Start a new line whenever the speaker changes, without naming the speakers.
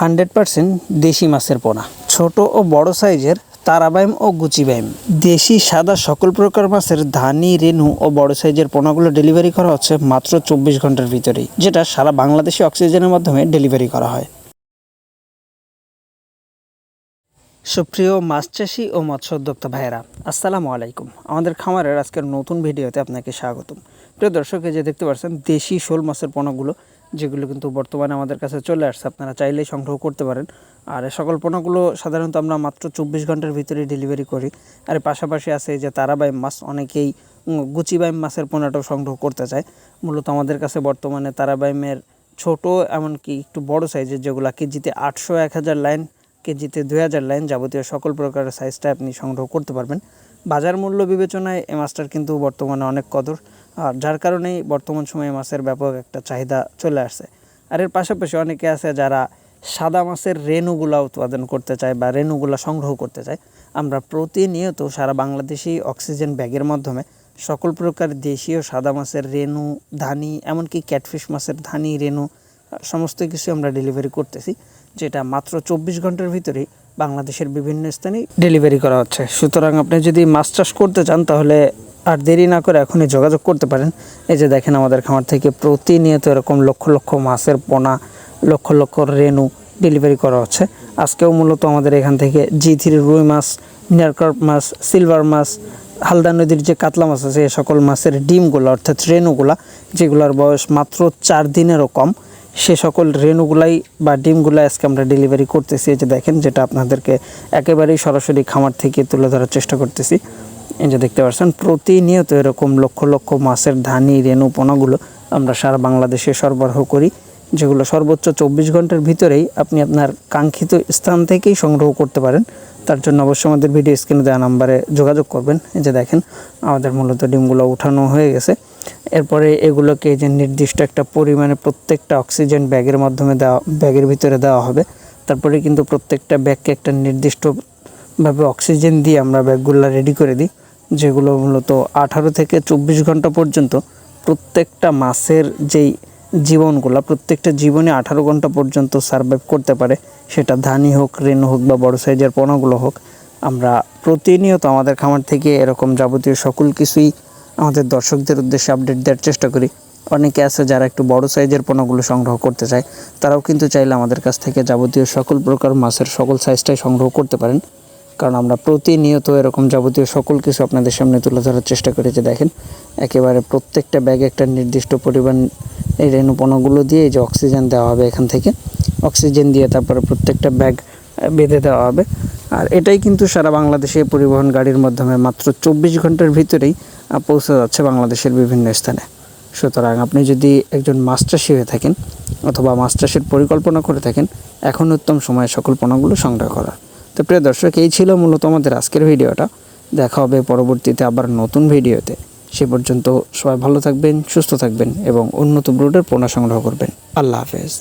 Hundred percent দেশি মাছের পোনা। ছোট ও বড় সাইজের তারাবাইম ও গুচিবাইম। দেশি, সাদা সকল প্রকার মাছের ধানি, রেনু ও বড় সাইজের পোনাগুলো ডেলিভারি করা হচ্ছে মাত্র চব্বিশ ঘণ্টার ভিতরেই, যেটা সারা বাংলাদেশে অক্সিজেনের মাধ্যমে ডেলিভারি করা হয়। সুপ্রিয় মাছ চাষি ও মৎস্য উদ্যোক্তা ভাইয়েরা, আসসালামু আলাইকুম। আমাদের খামারের আজকের নতুন ভিডিওতে আপনাকে স্বাগতম। প্রিয় দর্শক যে দেখতে পাচ্ছেন, দেশি শোল মাছের পোনাগুলো যেগুলো কিন্তু বর্তমানে আমাদের কাছে চলে আসছে, আপনারা চাইলেই সংগ্রহ করতে পারেন। আর সকল পোনাগুলো সাধারণত আমরা মাত্র চব্বিশ ঘণ্টার ভিতরে ডেলিভারি করি। আর পাশাপাশি আছে যে তারাবাইম মাছ, অনেকেই গুচিবাইম মাছের পোনাটাও সংগ্রহ করতে চায়। মূলত আমাদের কাছে বর্তমানে তারাবাইমের ছোট, এমনকি একটু বড় সাইজের যেগুলো, কেজিতে আটশো এক হাজার লাইন কেজিতে দুই হাজার লাইন যাবতীয় সকল প্রকারের সাইজটা আপনি সংগ্রহ করতে পারবেন। বাজার মূল্য বিবেচনায় এ মাছটার কিন্তু বর্তমানে অনেক কদর, আর যার কারণেই বর্তমান সময়ে মাছের ব্যাপক একটা চাহিদা চলে আসছে। আর এর পাশাপাশি অনেকে আছে যারা সাদা মাছের রেণুগুলা উৎপাদন করতে চায় বা রেণুগুলা সংগ্রহ করতে চায়। আমরা প্রতিনিয়ত সারা বাংলাদেশি অক্সিজেন ব্যাগের মাধ্যমে সকল প্রকার দেশীয় সাদা মাছের রেণু, ধানি, এমনকি ক্যাটফিশ মাছের ধানি, রেণু সমস্ত কিছু আমরা ডেলিভারি করতেছি, যেটা মাত্র চব্বিশ ঘণ্টার ভিতরেই বাংলাদেশের বিভিন্ন স্থানে ডেলিভারি করা হচ্ছে। সুতরাং আপনি যদি মাছ চাষ করতে চান, তাহলে আর দেরি না করে এখনই যোগাযোগ করতে পারেন। এই যে দেখেন আমাদের খামার থেকে প্রতিনিয়ত এরকম লক্ষ লক্ষ মাছের পোনা, লক্ষ লক্ষ রেনু ডেলিভারি করা হচ্ছে। আজকেও মূলত আমাদের এখান থেকে জি রুই মাছ মিনারকার্প মাছ, সিলভার মাছ, হালদা নদীর যে কাতলা মাছ আছে এই সকল মাছের ডিমগুলো অর্থাৎ রেণুগুলা, যেগুলোর বয়স মাত্র চার দিনেরও কম। সে সকল রেণুগুলাই বা ডিমগুলাই আজকে আমরা ডেলিভারি করতেছি। এই যে দেখেন, যেটা আপনাদেরকে একেবারেই সরাসরি খামার থেকে তুলে ধরার চেষ্টা করতেছি। এই যে দেখতে পাচ্ছেন, প্রতিনিয়ত এরকম লক্ষ লক্ষ মাছের ধানি, রেণু, পোনাগুলো আমরা সারা বাংলাদেশে সরবরাহ করি। যেগুলো সর্বোচ্চ চব্বিশ ঘণ্টার ভিতরেই আপনি আপনার কাঙ্ক্ষিত স্থান থেকেই সংগ্রহ করতে পারেন। তার জন্য অবশ্যই আমাদের ভিডিও স্ক্রিনে দেওয়া নাম্বারে যোগাযোগ করবেন। এই যে দেখেন, আমাদের মূলত ডিমগুলো উঠানো হয়ে গেছে। এরপরে এগুলোকে যে নির্দিষ্ট একটা পরিমাণে প্রত্যেকটা অক্সিজেন ব্যাগের মাধ্যমে দেওয়া, ব্যাগের ভিতরে দেওয়া হবে। তারপরে কিন্তু প্রত্যেকটা ব্যাগকে একটা নির্দিষ্টভাবে অক্সিজেন দিয়ে আমরা ব্যাগগুলো রেডি করে দিই, যেগুলো মূলত আঠারো থেকে চব্বিশ ঘণ্টা পর্যন্ত প্রত্যেকটা মাছের যেই জীবনগুলা, প্রত্যেকটা জীবনে আঠারো ঘণ্টা পর্যন্ত সার্ভাইভ করতে পারে। সেটা ধানি হোক, রেনু হোক বা বড় সাইজের পোনাগুলো হোক, আমরা প্রতিনিয়ত আমাদের খামার থেকে এরকম যাবতীয় সকল কিছুই আমাদের দর্শকদের উদ্দেশ্যে আপডেট দেওয়ার চেষ্টা করি। অনেকে আছে যারা একটু বড় সাইজের পোনাগুলো সংগ্রহ করতে চায়, তারাও কিন্তু চাইলে আমাদের কাছ থেকে যাবতীয় সকল প্রকার মাছের সকল সাইজটাই সংগ্রহ করতে পারেন। কারণ আমরা প্রতিনিয়ত এরকম যাবতীয় সকল কিছু আপনাদের সামনে তুলে ধরার চেষ্টা করি যে দেখেন, একেবারে প্রত্যেকটা ব্যাগে একটা নির্দিষ্ট পরিমাণ এই রেণুপনাগুলো দিয়ে এই যে অক্সিজেন দেওয়া হবে এখান থেকে। অক্সিজেন দিয়ে তারপরে প্রত্যেকটা ব্যাগ বেঁধে দেওয়া হবে। আর এটাই কিন্তু সারা বাংলাদেশে পরিবহন গাড়ির মাধ্যমে মাত্র চব্বিশ ঘণ্টার ভিতরেই পৌঁছে যাচ্ছে বাংলাদেশের বিভিন্ন স্থানে। সুতরাং আপনি যদি একজন চাষি হয়ে থাকেন অথবা চাষের পরিকল্পনা করে থাকেন, এখন উত্তম সময়ে সকল পণ্যগুলো সংগ্রহ করার। তো প্রিয় দর্শক, এই ছিল মূলত আমাদের আজকের ভিডিওটা। দেখা হবে পরবর্তীতে আবার নতুন ভিডিওতে। সে পর্যন্ত সবাই ভালো থাকবেন, সুস্থ থাকবেন এবং উন্নত ব্রুডের পোনা সংগ্রহ করবেন। আল্লাহ হাফেজ।